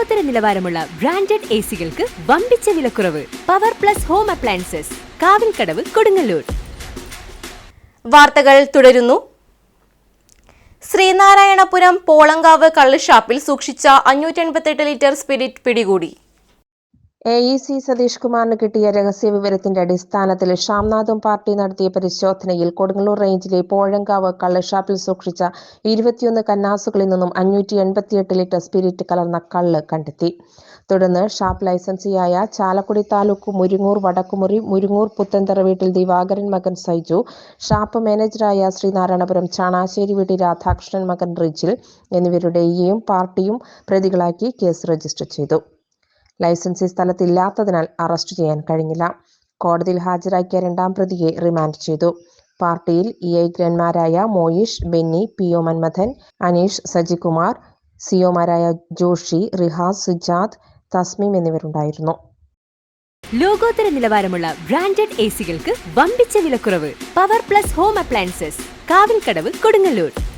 ലോകോത്തര നിലവാരമുള്ള branded A സികൾക്ക് വമ്പിച്ച വിലക്കുറവ്. Power plus home appliances Kavilkadavu Kodungallur. വാർത്തകൾ തുടരുന്നു. ശ്രീനാരായണപുരം പോളങ്കാവ് കള്ളുഷാപ്പിൽ സൂക്ഷിച്ച അഞ്ഞൂറ്റി ലിറ്റർ സ്പിരിറ്റ് പിടികൂടി. എ ഇ സി സതീഷ് കുമാറിന് കിട്ടിയ രഹസ്യ വിവരത്തിന്റെ അടിസ്ഥാനത്തിൽ ഷാംനാഥും പാർട്ടി നടത്തിയ പരിശോധനയിൽ കൊടുങ്ങല്ലൂർ റേഞ്ചിലെ പോഴങ്കാവ് കള്ളുഷാപ്പിൽ സൂക്ഷിച്ച ഇരുപത്തിയൊന്ന് കന്നാസുകളിൽ നിന്നും അഞ്ഞൂറ്റി എൺപത്തിയെട്ട് ലിറ്റർ സ്പിരിറ്റ് കലർന്ന കള്ള് കണ്ടെത്തി. തുടർന്ന് ഷാപ്പ് ലൈസൻസിയായ ചാലക്കുടി താലൂക്ക് മുരിങ്ങൂർ വടക്കുമുറി മുരിങ്ങൂർ പുത്തൻതറ വീട്ടിൽ ദിവാകരൻ മകൻ സൈജു ഷാപ്പ് മാനേജറായ ശ്രീനാരായണപുരം ചാണാശ്ശേരി വീട്ടിൽ രാധാകൃഷ്ണൻ മകൻ റിജിൽ എന്നിവരുടെയും പാർട്ടിയും പ്രതികളാക്കി കേസ് രജിസ്റ്റർ ചെയ്തു. ലൈസൻസി സ്ഥലത്തില്ലാത്തതിനാൽ അറസ്റ്റ് ചെയ്യാൻ കഴിഞ്ഞില്ല. കോടതിയിൽ ഹാജരാക്കിയ രണ്ടാം പ്രതിയെ റിമാൻഡ് ചെയ്തു. പാർട്ടിയിൽ ഇ ഐ ഗ്രന്മാരായ മോയിഷ് ബെന്നി പി ഒ മന്മഥൻ അനീഷ് സജികുമാർ സിഒമാരായ ജോഷി റിഹാസ് സുജാത് തസ്മീം എന്നിവരുണ്ടായിരുന്നു. ലോകോത്തര നിലവാരമുള്ള ബ്രാൻഡഡ് എ സികൾക്ക് വമ്പിച്ച വിലക്കുറവ്. Power plus home appliances Kavilkadavu Kodungallur.